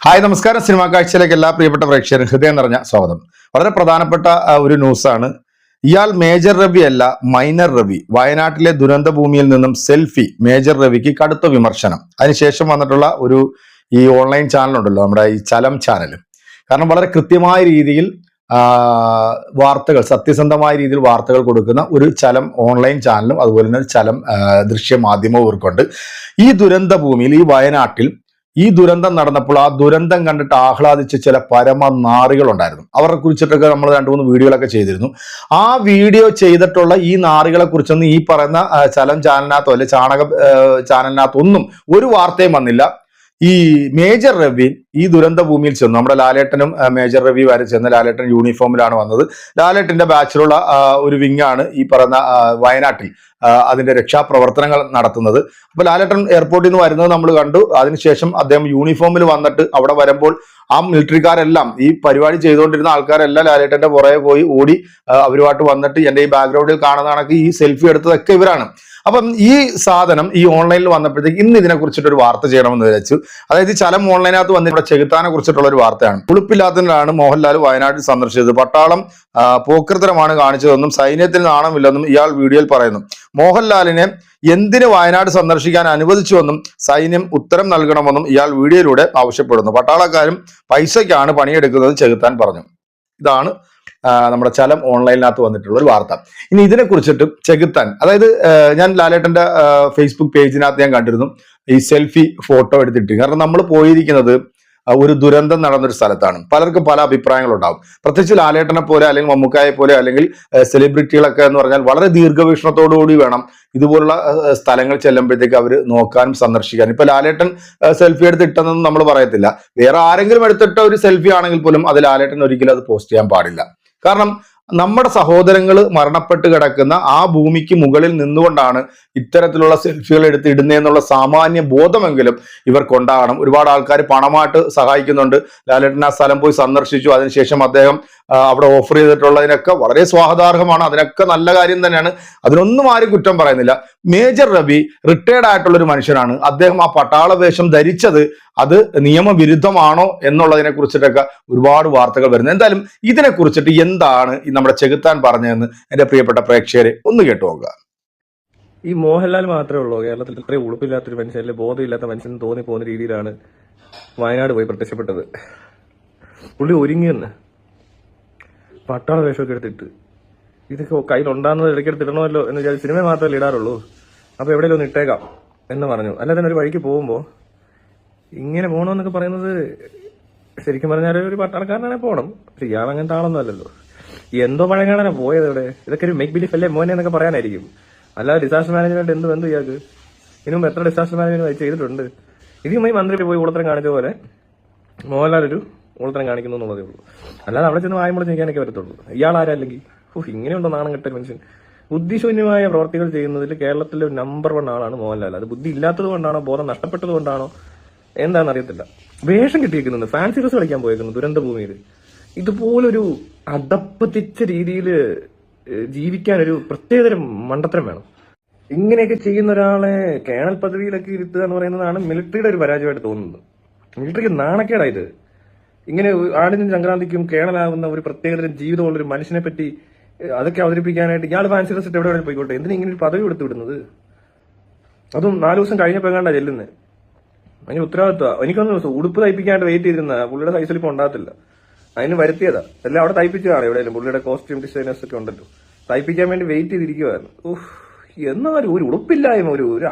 Hi നമസ്കാരം. Cinema കാഴ്ചയിലേക്ക് എല്ലാ പ്രിയപ്പെട്ട പ്രേക്ഷകരും ഹൃദയം നിറഞ്ഞ സ്വാഗതം. വളരെ പ്രധാനപ്പെട്ട ഒരു ന്യൂസാണ്. ഇയാൾ മേജർ രവി അല്ല മൈനർ രവി. വയനാട്ടിലെ ദുരന്ത ഭൂമിയിൽ നിന്നും സെൽഫി മേജർ രവിക്ക് കടുത്ത വിമർശനം. അതിനുശേഷം വന്നിട്ടുള്ള ഒരു ഈ ഓൺലൈൻ ചാനലുണ്ടല്ലോ നമ്മുടെ ഈ ചലം ചാനൽ കാരണം വളരെ കൃത്യമായ രീതിയിൽ വാർത്തകൾ സത്യസന്ധമായ രീതിയിൽ വാർത്തകൾ കൊടുക്കുന്ന ഒരു ചലം ഓൺലൈൻ ചാനലും അതുപോലെ തന്നെ ചലം ആ, ദൃശ്യ മാധ്യമവും ഇവർക്കുണ്ട്. ഈ ദുരന്ത ഭൂമിയിൽ ഈ വയനാട്ടിൽ ഈ ദുരന്തം നടന്നപ്പോൾ ആ ദുരന്തം കണ്ടിട്ട് ആഹ്ലാദിച്ച ചില പരമ നാറികളുണ്ടായിരുന്നു അവരെ കുറിച്ചിട്ടൊക്കെ നമ്മൾ രണ്ടു മൂന്ന് വീഡിയോകളൊക്കെ ചെയ്തിരുന്നു. ആ വീഡിയോ ചെയ്തിട്ടുള്ള ഈ നാറികളെ കുറിച്ചൊന്നും ഈ പറയുന്ന ചലം ചാനലിനകത്തോ അല്ലെ ചാണക ചാനലിനകത്തൊന്നും ഒരു വാർത്തയും വന്നില്ല. ഈ മേജർ രവി ഈ ദുരന്ത ഭൂമിയിൽ ചെന്നു. നമ്മുടെ ലാലേട്ടനും മേജർ രവി വരെ ചെന്ന് ലാലേട്ടൻ യൂണിഫോമിലാണ് വന്നത്. ലാലേട്ടന്റെ ബാച്ചിലുള്ള ഒരു വിങ്ങാണ് ഈ പറയുന്ന വയനാട്ടിൽ അതിന്റെ രക്ഷാപ്രവർത്തനങ്ങൾ നടത്തുന്നത്. അപ്പൊ ലാലേട്ടൻ എയർപോർട്ടിൽ നിന്ന് വരുന്നത് നമ്മൾ കണ്ടു. അതിനുശേഷം അദ്ദേഹം യൂണിഫോമിൽ വന്നിട്ട് അവിടെ വരുമ്പോൾ ആ മിലിറ്ററിക്കാരെല്ലാം ഈ പരിപാടി ചെയ്തുകൊണ്ടിരുന്ന ആൾക്കാരെല്ലാം ലാലേട്ടന്റെ പുറകെ പോയി ഓടി അവരുമായിട്ട് വന്നിട്ട് എന്റെ ഈ ബാക്ക്ഗ്രൗണ്ടിൽ കാണുന്ന കണക്ക് ഈ സെൽഫി എടുത്തതൊക്കെ ഇവരാണ്. അപ്പം ഈ സാധനം ഈ ഓൺലൈനിൽ വന്നപ്പോഴത്തേക്ക് ഇന്ന് ഇതിനെ കുറിച്ചിട്ട് ഒരു വാർത്ത ചെയ്യണമെന്ന് വിചാരിച്ചു. അതായത് ചലം ഓൺലൈനകത്ത് വന്നിട്ട് ചെകുത്താനെ കുറിച്ചിട്ടുള്ള ഒരു വാർത്തയാണ്. ഉളുപ്പില്ലാത്തതിനാണ് മോഹൻലാൽ വയനാട്ടിൽ സന്ദർശിച്ചത്. പട്ടാളം പോക്കൃതരമാണ് കാണിച്ചതെന്നും സൈന്യത്തിൽ നാണമില്ലെന്നും ഇയാൾ വീഡിയോയിൽ പറയുന്നു. മോഹൻലാലിനെ എന്തിന് വയനാട് സന്ദർശിക്കാൻ അനുവദിച്ചുവെന്നും സൈന്യം ഉത്തരം നൽകണമെന്നും ഇയാൾ വീഡിയോയിലൂടെ ആവശ്യപ്പെടുന്നു. പട്ടാളക്കാരും പൈസയ്ക്കാണ് പണിയെടുക്കുന്നത് ചെകുത്താൻ പറഞ്ഞു. ഇതാണ് നമ്മുടെ ചലം ഓൺലൈനിനകത്ത് വന്നിട്ടുള്ള ഒരു വാർത്ത. ഇനി ഇതിനെ കുറിച്ചിട്ട് ചെകുത്താൻ അതായത് ഞാൻ ലാലേട്ടന്റെ ഫേസ്ബുക്ക് പേജിനകത്ത് ഞാൻ കണ്ടിരുന്നു ഈ സെൽഫി ഫോട്ടോ എടുത്തിട്ട്. കാരണം നമ്മൾ പോയിരിക്കുന്നത് ഒരു ദുരന്തം നടന്നൊരു സ്ഥലത്താണ്. പലർക്കും പല അഭിപ്രായങ്ങളുണ്ടാവും. പ്രത്യേകിച്ച് ലാലേട്ടനെ പോലെ അല്ലെങ്കിൽ മമ്മൂക്കായെ പോലെ അല്ലെങ്കിൽ സെലിബ്രിറ്റികളൊക്കെ എന്ന് പറഞ്ഞാൽ വളരെ ദീർഘവീക്ഷണത്തോടുകൂടി വേണം ഇതുപോലുള്ള സ്ഥലങ്ങൾ ചെല്ലുമ്പോഴത്തേക്ക് അവർ നോക്കാനും സന്ദർശിക്കാനും. ഇപ്പൊ ലാലേട്ടൻ സെൽഫി എടുത്തിട്ടെന്നൊന്നും നമ്മൾ പറയത്തില്ല. വേറെ ആരെങ്കിലും എടുത്തിട്ട ഒരു സെൽഫി ആണെങ്കിൽ പോലും അത് ലാലേട്ടൻ ഒരിക്കലും അത് പോസ്റ്റ് ചെയ്യാൻ പാടില്ല. കാരണം നമ്മുടെ സഹോദരങ്ങൾ മരണപ്പെട്ട് കിടക്കുന്ന ആ ഭൂമിക്ക് മുകളിൽ നിന്നുകൊണ്ടാണ് ഇത്തരത്തിലുള്ള സെൽഫികൾ എടുത്ത് ഇടുന്നതെന്നുള്ള സാമാന്യ ബോധമെങ്കിലും ഇവർക്കുണ്ടാകണം. ഒരുപാട് ആൾക്കാർ പണമായിട്ട് സഹായിക്കുന്നുണ്ട്. ലാലേട്ടൻ ആ സ്ഥലം പോയി സന്ദർശിച്ചു. അതിനുശേഷം അദ്ദേഹം അവിടെ ഓഫർ ചെയ്തിട്ടുള്ളതിനൊക്കെ വളരെ സ്വാഗതാർഹമാണ്. അതിനൊക്കെ നല്ല കാര്യം തന്നെയാണ്. അതിനൊന്നും ആരും കുറ്റം പറയുന്നില്ല. മേജർ രവി റിട്ടയർഡ് ആയിട്ടുള്ള ഒരു മനുഷ്യനാണ്. അദ്ദേഹം ആ പട്ടാള വേഷം ധരിച്ചത് അത് നിയമവിരുദ്ധമാണോ എന്നുള്ളതിനെ കുറിച്ചിട്ടൊക്കെ ഒരുപാട് വാർത്തകൾ വരുന്നത് എന്തായാലും ഇതിനെ കുറിച്ചിട്ട് എന്താണ് നമ്മുടെ ചെകുത്താൻ പറഞ്ഞതെന്ന് എന്റെ പ്രിയപ്പെട്ട പ്രേക്ഷകരെ ഒന്ന് കേട്ടു നോക്കുക ഈ മോഹൻലാൽ മാത്രമേ ഉള്ളൂ കേരളത്തിൽ ഇത്രയും ഉളുപ്പില്ലാത്തൊരു മനുഷ്യൻ അല്ലെങ്കിൽ ബോധമില്ലാത്ത മനുഷ്യൻ തോന്നി പോകുന്ന രീതിയിലാണ് വയനാട് പോയി പ്രത്യക്ഷപ്പെട്ടത്. പുള്ളി ഒരുങ്ങിയെന്ന് പട്ടാള വേഷമൊക്കെ എടുത്തിട്ട് ഇതൊക്കെ കയ്യിലുണ്ടാകുന്നത് ഇടയ്ക്കെടുത്ത് ഇടണമല്ലോ എന്ന് വിചാരിച്ച് സിനിമ മാത്രമല്ലേ ഇടാറുള്ളൂ. അപ്പോൾ എവിടെയെങ്കിലും ഒന്ന് ഇട്ടേക്കാം എന്ന് പറഞ്ഞു. അല്ലാതെ ഒരു വഴിക്ക് പോകുമ്പോ ഇങ്ങനെ പോകണമെന്നൊക്കെ പറയുന്നത് ശരിക്കും പറഞ്ഞാൽ ഒരു പട്ടാളക്കാരനാണെങ്കിൽ പോകണം. പക്ഷെ ഇയാൾ അങ്ങനത്തെ ആളൊന്നും അല്ലല്ലോ. എന്തോ പഴങ്ങളാണ് പോയത് ഇവിടെ? ഇതൊക്കെ ഒരു മേക്ക് ബിലീഫ് അല്ലേ മോനെ എന്നൊക്കെ പറയാനായിരിക്കും. അല്ലാതെ ഡിസാസ്റ്റർ മാനേജ്മെന്റ് എന്ത് ബന്ധു ഇയാൾക്ക്. ഇതിനു മുമ്പ് എത്ര ഡിസാസ്റ്റർ മാനേജ്മെന്റ് ചെയ്തിട്ടുണ്ട്. ഇതുമായി മന്ത്രി പോയി ഉളത്തരം കാണിച്ച പോലെ മോഹൻലാൽ ഒരു ഉളത്തരം കാണിക്കുന്നു എന്നുള്ളതേ ഉള്ളൂ. അല്ലാതെ അവിടെ ചെന്ന് വായ്മ ചെയ്യാനൊക്കെ വരത്തുള്ളൂ ഇയാൾ ആരല്ലെങ്കിൽ ഓഹ് ഇങ്ങനെയുണ്ടോ നാണം കെട്ട മനുഷ്യൻ. ബുദ്ധിശൂന്യമായ പ്രവർത്തികൾ ചെയ്യുന്നതിൽ കേരളത്തിലെ നമ്പർ വൺ ആളാണ് മോഹൻലാൽ. അത് ബുദ്ധി ഇല്ലാത്തത് കൊണ്ടാണോ ബോധം നഷ്ടപ്പെട്ടത് കൊണ്ടാണോ എന്താണെന്ന് അറിയത്തില്ല. വേഷം കിട്ടിയിരിക്കുന്നത് ഫാൻസി ഡ്രസ് കളിക്കാൻ പോയിരിക്കുന്നു ദുരന്ത ഭൂമിയിൽ. ഇതുപോലൊരു അടപ്പത്തിച്ച രീതിയിൽ ജീവിക്കാൻ ഒരു പ്രത്യേകതരം മണ്ടത്തരം വേണം. ഇങ്ങനെയൊക്കെ ചെയ്യുന്ന ഒരാളെ കേണൽ പദവിയിലൊക്കെ ഇരുത്തുക എന്ന് പറയുന്നതാണ് മിലിറ്ററിയുടെ ഒരു പരാജയമായിട്ട് തോന്നുന്നത്. മിലിറ്ററിക്ക് നാണക്കേടായത്. ഇങ്ങനെ ആടിനും സംക്രാന്തിക്കും കേണലാവുന്ന ഒരു പ്രത്യേകതരം ജീവിതമുള്ള ഒരു മനുഷ്യനെ പറ്റി അതൊക്കെ അവതരിപ്പിക്കാനായിട്ട് ഇയാൾ ഫാൻസി ഇട്ട് എവിടെ വേണേലും പോയിക്കോട്ടെ. എന്തിനാ ഇങ്ങനെ ഒരു പദവി എടുത്തു വിടുന്നത്? അതും നാല് ദിവസം കഴിഞ്ഞ എങ്ങാണ്ടാ ചെല്ലുന്നത് അതിന് ഉത്തരവാദിത്വം. എനിക്കൊന്നും ഉടുപ്പ് തയ്പ്പിക്കാണ്ട് വെയിറ്റ് ചെയ്തിരുന്ന പുള്ളിയുടെ സൈസിൽ ഉണ്ടാകത്തില്ല. അതിന് വരുത്തിയതാ. എല്ലാം അവിടെ തയ്പ്പിച്ചതാണ് എവിടെയെങ്കിലും. പുള്ളിയുടെ കോസ്റ്റ്യൂം ഡിസൈനേഴ്സ് ഒക്കെ ഉണ്ടല്ലോ. തയ്പ്പിക്കാൻ വേണ്ടി വെയിറ്റ് ചെയ്തിരിക്കുവായിരുന്നു. ഉഫ്, എന്നാലും ഒരു ഉറപ്പില്ലായ്മ ഒരു ഒരു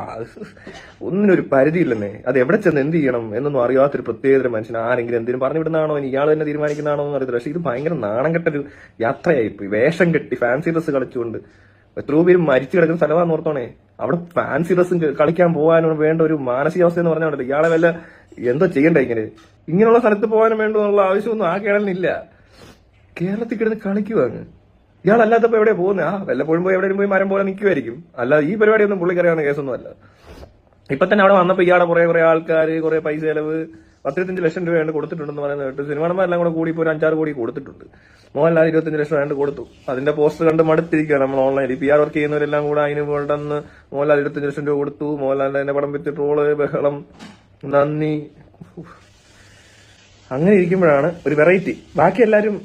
ഒന്നിനൊരു പരിധിയില്ലെന്നേ. അത് എവിടെ ചെന്ന് എന്ത് ചെയ്യണം എന്നൊന്നും അറിയാത്തൊരു പ്രത്യേകതരം മനുഷ്യൻ ആരെങ്കിലും എന്തിനും പറഞ്ഞു വിടുന്നതാണോ ഇയാൾ തന്നെ തീരുമാനിക്കുന്നതാണോ എന്ന് അറിയത്തില്ല. പക്ഷെ ഇത് ഭയങ്കര നാണം കെട്ടൊരു യാത്രയായി പോയി വേഷം കെട്ടി ഫാൻസി ഡ്രസ് കളിച്ചുകൊണ്ട്. എത്രയോ പേര് മരിച്ചു കിടക്കുന്ന സ്ഥലമാണെന്ന് ഓർത്തോണേ. അവിടെ ഫാൻസി ഡ്രസ്സും കളിക്കാൻ പോകാനും വേണ്ട ഒരു മാനസികാവസ്ഥ എന്ന് പറഞ്ഞാൽ ഇയാളെ വല്ല എന്തോ ചെയ്യണ്ടേ ഇങ്ങനെ? ഇങ്ങനെയുള്ള സ്ഥലത്ത് പോകാനും വേണ്ടെന്നുള്ള ആവശ്യമൊന്നും ആ കേരളിനില്ല. കേരളത്തിൽ കിടന്ന് കളിക്കുക അങ്ങ്. ഇയാളല്ലാത്തപ്പോ എവിടെ പോകുന്നത് ആ വല്ലപ്പോഴും പോയി എവിടെയും പോയി മരം പോലെ നിൽക്കുമായിരിക്കും അല്ലാതെ ഈ പരിപാടിയൊന്നും പുള്ളിക്കറിയാവുന്ന കേസൊന്നും അല്ല ഇപ്പൊ തന്നെ അവിടെ വന്നപ്പോ ഇയാളെ കുറെ കുറെ ആൾക്കാർ കുറെ പൈസ ചെലവ് പത്തിരുപത്തഞ്ച് ലക്ഷം രൂപ കൊടുത്തിട്ടുണ്ടെന്ന് പറയുന്നത് കേട്ടു സിനിമാന്മാരെല്ലാം കൂടെ കൂടി ഇപ്പോൾ ഒരു അഞ്ചാറ് കോടി കൊടുത്തിട്ടുണ്ട്. മോഹൻലാൽ ഇരുപത്തഞ്ച് ലക്ഷം രണ്ട് കൊടുത്തു. അതിന്റെ പോസ്റ്റ് കണ്ട് മടുത്തിരിക്കുകയാണ് നമ്മൾ ഓൺലൈനിൽ. പി ആർ വർക്ക് ചെയ്യുന്നവരെല്ലാം കൂടെ അതിന് വേണ്ടെന്ന് മോഹൻലാൽ ഇരുപത്തഞ്ച് ലക്ഷം രൂപ കൊടുത്തു. മോഹൻലാലിന്റെ പടം വിറ്റ് ട്രോൾ ബഹളം നന്ദി. അങ്ങനെ ഇരിക്കുമ്പോഴാണ് ഒരു വെറൈറ്റി. ബാക്കി എല്ലാവരും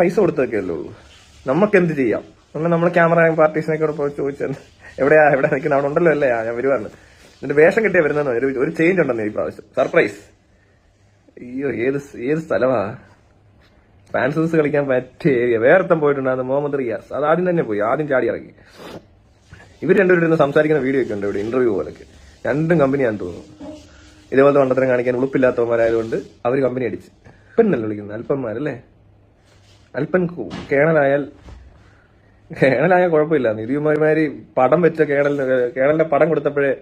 പൈസ കൊടുത്തൊക്കെ അല്ലേ ഉള്ളൂ. നമുക്ക് എന്ത് ചെയ്യാം? നമ്മൾ നമ്മളെ ക്യാമറ പാർട്ടീസിനൊക്കെ പോയി ചോദിച്ചത് എവിടെയാ? എവിടെ നിൽക്കുന്ന? അവിടെ ഉണ്ടല്ലോ അല്ലേ? ഞാൻ വരുവാണ്. എന്നിട്ട് വേഷം കിട്ടിയ വരുന്ന ഒരു ഒരു ചേഞ്ച് ഉണ്ടെന്ന് ഈ പ്രാവശ്യം. സർപ്രൈസ് അയ്യോ ഏത് ഏത് സ്ഥലമാ? ഫാൻസസ് കളിക്കാൻ പറ്റിയ ഏരിയ വേറെത്തം പോയിട്ടുണ്ടായിരുന്നു മുഹമ്മദ് റിയാസ്. അത് ആദ്യം തന്നെ പോയി. ആദ്യം ചാടി ഇറങ്ങി. ഇവർ രണ്ടുപേരും സംസാരിക്കുന്ന വീഡിയോ ഒക്കെ ഉണ്ട് ഇവിടെ ഇന്റർവ്യൂ പോലൊക്കെ. രണ്ടും കമ്പനിയാണെന്ന് തോന്നുന്നു. ഇതേപോലത്തെ മണ്ടത്തരം കാണിക്കാൻ ഉളുപ്പില്ലാത്തവന്മാരായതുകൊണ്ട് അവർ കമ്പനി അടിച്ച്. അല്പന്നല്ല വിളിക്കുന്നത്? അല്പന്മാരല്ലേ അല്പൻ കേണലായാൽ കേണലായാൽ കുഴപ്പമില്ല. നിധിമാരി പടം വെച്ച കേണൽ കേണലിന്റെ പടം കൊടുത്തപ്പോഴേ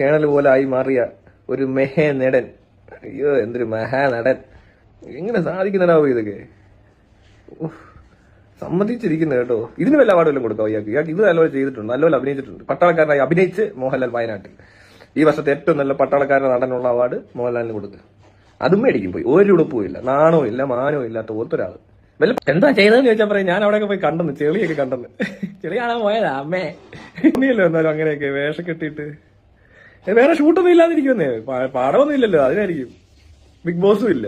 കേണൽ പോലെ ആയി മാറിയ ഒരു മെഹേ നെടൻ അയ്യോ എന്തൊരു മഹാ നടൻ എങ്ങനെ സാധിക്കുന്നതാവും ഇതൊക്കെ. സമ്മതിച്ചിരിക്കുന്നത് കേട്ടോ. ഇതിന് വല്ല അവാർഡ് വല്ലതും കൊടുക്കാം ഇയാൾക്ക്. ഇയാൾക്ക് ഇത് നല്ലപോലെ ചെയ്തിട്ടുണ്ട്. നല്ലപോലെ അഭിനയിച്ചിട്ടുണ്ട്. പട്ടാളക്കാരനായി അഭിനയിച്ച് മോഹൻലാൽ വയനാട്ടിൽ. ഈ വർഷത്തെ ഏറ്റവും നല്ല പട്ടാളക്കാരൻ നടനുള്ള അവാർഡ് മോഹൻലാലിന് കൊടുക്കുക അതും മേടിക്കും പോയി. ഒരു ഉടുപ്പും ഇല്ല നാണോ ഇല്ല മാനോ ഇല്ലാത്ത ഓർത്തൊരാൾ വല്ല എന്താ ചെയ്തതെന്ന് ചോദിച്ചാൽ പറയും. ഞാൻ അവിടെയൊക്കെ പോയി കണ്ടെന്ന് ചെളിയൊക്കെ കണ്ടെന്ന്. ചെളി കാണാൻ പോയതാ? അമ്മേ. ഇനിയല്ലോ എന്നാലും അങ്ങനെയൊക്കെ വേഷം കെട്ടിയിട്ട്. വേറെ ഷൂട്ടൊന്നും ഇല്ലാതിരിക്കുന്നേ പാടമൊന്നും ഇല്ലല്ലോ അതിനായിരിക്കും. ബിഗ് ബോസും ഇല്ല.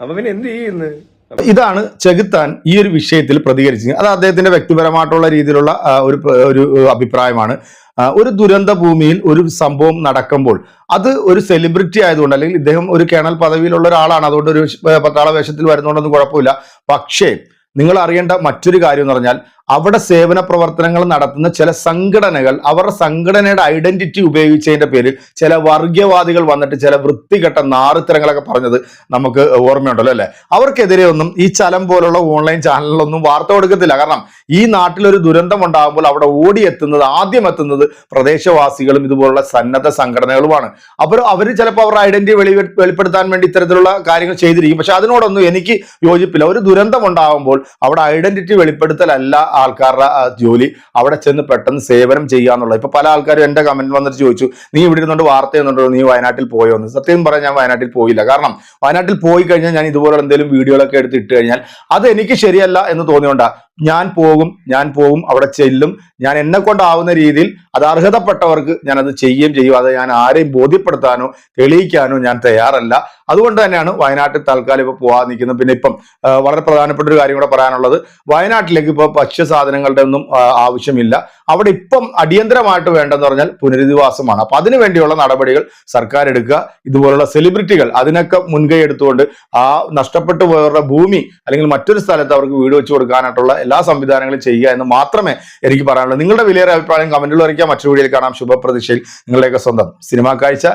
അപ്പൊ പിന്നെ എന്ത് ചെയ്യുന്നു? ഇതാണ് ചെകുത്താൻ ഈ ഒരു വിഷയത്തിൽ പ്രതികരിച്ചത് അത് അദ്ദേഹത്തിന്റെ വ്യക്തിപരമായിട്ടുള്ള രീതിയിലുള്ള ഒരു ഒരു അഭിപ്രായമാണ്. ഒരു ദുരന്ത ഭൂമിയിൽ ഒരു സംഭവം നടക്കുമ്പോൾ അത് ഒരു സെലിബ്രിറ്റി ആയതുകൊണ്ട് അല്ലെങ്കിൽ ഇദ്ദേഹം ഒരു കേണൽ പദവിയിലുള്ള ഒരാളാണ്. അതുകൊണ്ട് ഒരു പത്താള വേഷത്തിൽ വരുന്നതുകൊണ്ടൊന്നും കുഴപ്പമില്ല. പക്ഷേ നിങ്ങൾ അറിയേണ്ട മറ്റൊരു കാര്യം എന്ന് പറഞ്ഞാൽ അവിടെ സേവന പ്രവർത്തനങ്ങൾ നടത്തുന്ന ചില സംഘടനകൾ അവരുടെ സംഘടനയുടെ ഐഡന്റിറ്റി ഉപയോഗിച്ചതിന്റെ പേരിൽ ചില വർഗീയവാദികൾ വന്നിട്ട് ചില വൃത്തികെട്ട നാറിത്തരങ്ങളൊക്കെ പറഞ്ഞത് നമുക്ക് ഓർമ്മയുണ്ടല്ലോ അല്ലെ? അവർക്കെതിരെ ഒന്നും ഈ ചലം പോലുള്ള ഓൺലൈൻ ചാനലിലൊന്നും വാർത്ത കൊടുക്കത്തില്ല. കാരണം ഈ നാട്ടിലൊരു ദുരന്തം ഉണ്ടാകുമ്പോൾ അവിടെ ഓടിയെത്തുന്നത് ആദ്യം എത്തുന്നത് പ്രദേശവാസികളും ഇതുപോലുള്ള സന്നദ്ധ സംഘടനകളുമാണ്. അപ്പോൾ അവർ ചിലപ്പോൾ അവരുടെ ഐഡന്റിറ്റി വെളി വെളിപ്പെടുത്താൻ വേണ്ടി ഇത്തരത്തിലുള്ള കാര്യങ്ങൾ ചെയ്തിരിക്കും. പക്ഷെ അതിനോടൊന്നും എനിക്ക് യോജിപ്പില്ല. ഒരു ദുരന്തം ഉണ്ടാകുമ്പോൾ അവിടെ ഐഡന്റിറ്റി വെളിപ്പെടുത്തലല്ല ആൾക്കാരുടെ ജോലി അവിടെ ചെന്ന് പെട്ടെന്ന് സേവനം ചെയ്യാന്നുള്ളത് ഇപ്പൊ പല ആൾക്കാരും എന്റെ കമന്റ് വന്നിട്ട് ചോദിച്ചു നീ ഇവിടെ ഇരുന്നുകൊണ്ട് വാർത്ത ചെയ്യുന്നുണ്ടോ? നീ വയനാട്ടിൽ പോയോ? എന്ന്. സത്യം പറയാൻ ഞാൻ വയനാട്ടിൽ പോയില്ല. കാരണം വയനാട്ടിൽ പോയി കഴിഞ്ഞാൽ ഞാൻ ഇതുപോലെ എന്തെങ്കിലും വീഡിയോകളൊക്കെ എടുത്ത് ഇട്ട് കഴിഞ്ഞാൽ അത് എനിക്ക് ശരിയല്ല എന്ന് തോന്നിയോണ്ടാ. ഞാൻ പോകും ഞാൻ പോകും അവിടെ ചെല്ലും. ഞാൻ എന്നെ കൊണ്ടാവുന്ന രീതിയിൽ അത് അർഹതപ്പെട്ടവർക്ക് ഞാൻ അത് ചെയ്യുകയും ചെയ്യും. അത് ഞാൻ ആരെയും ബോധ്യപ്പെടുത്താനോ തെളിയിക്കാനോ ഞാൻ തയ്യാറല്ല. അതുകൊണ്ട് തന്നെയാണ് വയനാട്ടിൽ തൽക്കാലം ഇപ്പൊ പോകാൻ നിൽക്കുന്നത്. പിന്നെ ഇപ്പം വളരെ പ്രധാനപ്പെട്ട ഒരു കാര്യം കൂടെ പറയാനുള്ളത്. വയനാട്ടിലേക്ക് ഇപ്പോൾ ഭക്ഷ്യസാധനങ്ങളുടെ ഒന്നും ആവശ്യമില്ല. അവിടെ ഇപ്പം അടിയന്തരമായിട്ട് വേണ്ടെന്ന് പറഞ്ഞാൽ പുനരധിവാസമാണ്. അപ്പൊ അതിനു വേണ്ടിയുള്ള നടപടികൾ സർക്കാർ എടുക്കുക. ഇതുപോലുള്ള സെലിബ്രിറ്റികൾ അതിനൊക്കെ മുൻകൈ എടുത്തുകൊണ്ട് ആ നഷ്ടപ്പെട്ടു പോയവരുടെ ഭൂമി അല്ലെങ്കിൽ മറ്റൊരു സ്ഥലത്ത് അവർക്ക് വീട് വെച്ച് കൊടുക്കാനായിട്ടുള്ള എല്ലാ സംവിധാനങ്ങളും ചെയ്യുക എന്ന് മാത്രമേ എനിക്ക് പറയാനുള്ളൂ. നിങ്ങളുടെ വിലയേറെ അഭിപ്രായം കമന്റിൽ അറിയിക്കാം. മറ്റൊരു വീഡിയോയിൽ കാണാം. ശുഭപ്രതീക്ഷയിൽ. നിങ്ങളുടെയൊക്കെ സ്വന്തം സിനിമാ കാഴ്ച.